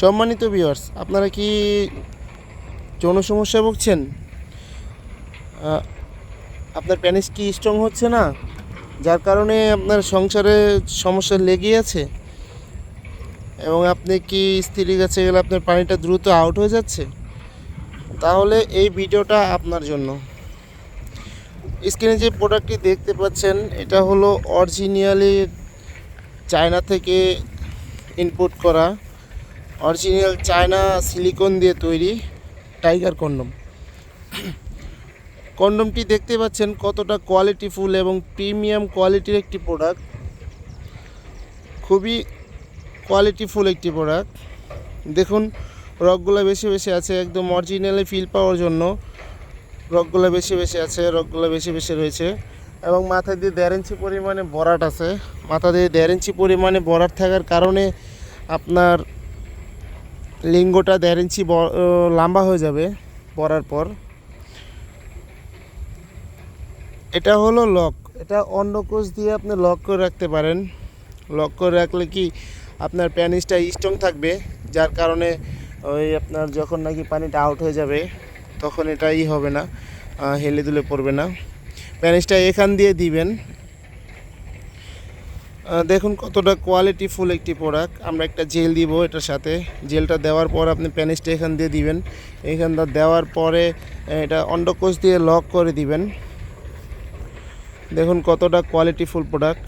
সম্মানিত ভিউয়ার্স আপনারা কি যৌন সমস্যায় ভুগছেন আপনার প্যানিস কি স্ট্রং হচ্ছে না? যার কারণে আপনার সংসারে সমস্যা লেগেই আছে? এবং আপনি কি স্ত্রীর কাছে গেলে আপনার পানিটা দ্রুত আউট হয়ে যাচ্ছে? তাহলে এই ভিডিওটা আপনার জন্য। স্ক্রিনে যে প্রোডাক্টটি দেখতে পাচ্ছেন, এটা হলো অরিজিনালি চায়না থেকে ইনপুট করা অরিজিনাল চায়না সিলিকন দিয়ে তৈরি। Tiger condom. কন্ডমটি দেখতে পাচ্ছেন কতটা কোয়ালিটিফুল এবং প্রিমিয়াম কোয়ালিটির একটি প্রোডাক্ট খুবই কোয়ালিটিফুল একটি প্রোডাক্ট দেখুন রকগুলো বেশি বেশি আছে একদম অরিজিনালি ফিল পাওয়ার জন্য। রকগুলো বেশি বেশি আছে রকগুলো বেশি বেশি রয়েছে। এবং মাথা দিয়ে দেড় ইঞ্চি পরিমাণে বরাট আছে। মাথা দিয়ে দেড় ইঞ্চি পরিমাণে বরাট থাকার কারণে আপনার লিঙ্গটা দেড় ইঞ্চি লম্বা হয়ে যাবে পরার পর। এটা হলো লক। এটা অন্য কোষ দিয়ে আপনি লক করে রাখতে পারেন। লক করে রাখলে কি আপনার প্যানিসটা স্ট্রং থাকবে, যার কারণে ওই আপনার যখন নাকি পানিটা আউট হয়ে যাবে, তখন এটাই হবে না হেলে দুলে পড়বে না। প্যানিসটা এখান দিয়ে দিবেন। দেখুন কতটা কোয়ালিটি ফুল একটি প্রোডাক্ট আমরা একটা জেল দিব এটার সাথে। জেলটা দেওয়ার পর আপনি প্যানিসটা এখান দিয়ে দিবেন। এখানটা দেওয়ার পরে এটা অন্ডকোষ দিয়ে লক করে দিবেন। দেখুন কতটা কোয়ালিটি ফুল প্রোডাক্ট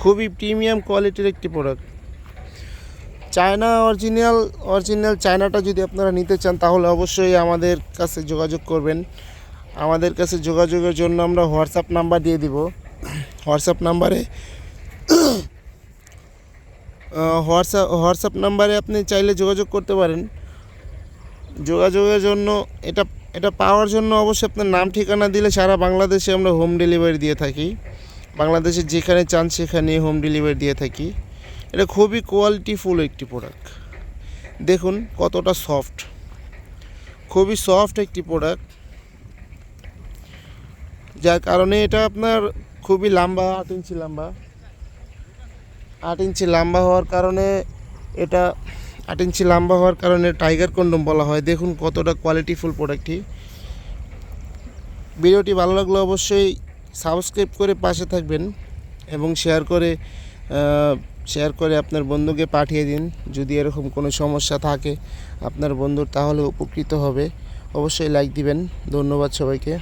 খুবই প্রিমিয়াম কোয়ালিটির একটি প্রোডাক্ট চায়না অরিজিনাল অরিজিনাল চায়নাটা যদি আপনারা নিতে চান, তাহলে অবশ্যই আমাদের কাছে যোগাযোগ করবেন। আমাদের কাছে যোগাযোগের জন্য আমরা হোয়াটসঅ্যাপ নাম্বার দিয়ে দিব। হোয়াটসঅ্যাপ নাম্বারে। হোয়াটসঅ্যাপ হোয়াটসঅ্যাপ নাম্বারে আপনি চাইলে যোগাযোগ করতে পারেন। যোগাযোগের জন্য এটা এটা পাওয়ার জন্য অবশ্যই আপনার নাম, ঠিকানা দিলে সারা বাংলাদেশে আমরা হোম ডেলিভারি দিয়ে থাকি। বাংলাদেশে যেখানে চান সেখানে হোম ডেলিভারি দিয়ে থাকি। এটা খুবই কোয়ালিটিফুল একটি প্রোডাক্ট। দেখুন কতটা সফট। খুবই সফট একটি প্রোডাক্ট। যার কারণে এটা আপনার খুবই লম্বা, আট ইঞ্চি লম্বা। আট ইঞ্চি লম্বা হওয়ার কারণে এটা, আট ইঞ্চি লম্বা হওয়ার কারণে টাইগার কন্ডম বলা হয়। দেখুন কতটা কোয়ালিটিফুল প্রোডাক্টটি ভিডিওটি ভালো লাগলে অবশ্যই সাবস্ক্রাইব করে পাশে থাকবেন এবং শেয়ার করে শেয়ার করে আপনার বন্ধুকে পাঠিয়ে দিন। যদি এরকম কোনো সমস্যা থাকে আপনার বন্ধুর তাহলে উপকৃত হবে। অবশ্যই লাইক দিবেন। ধন্যবাদ সবাইকে।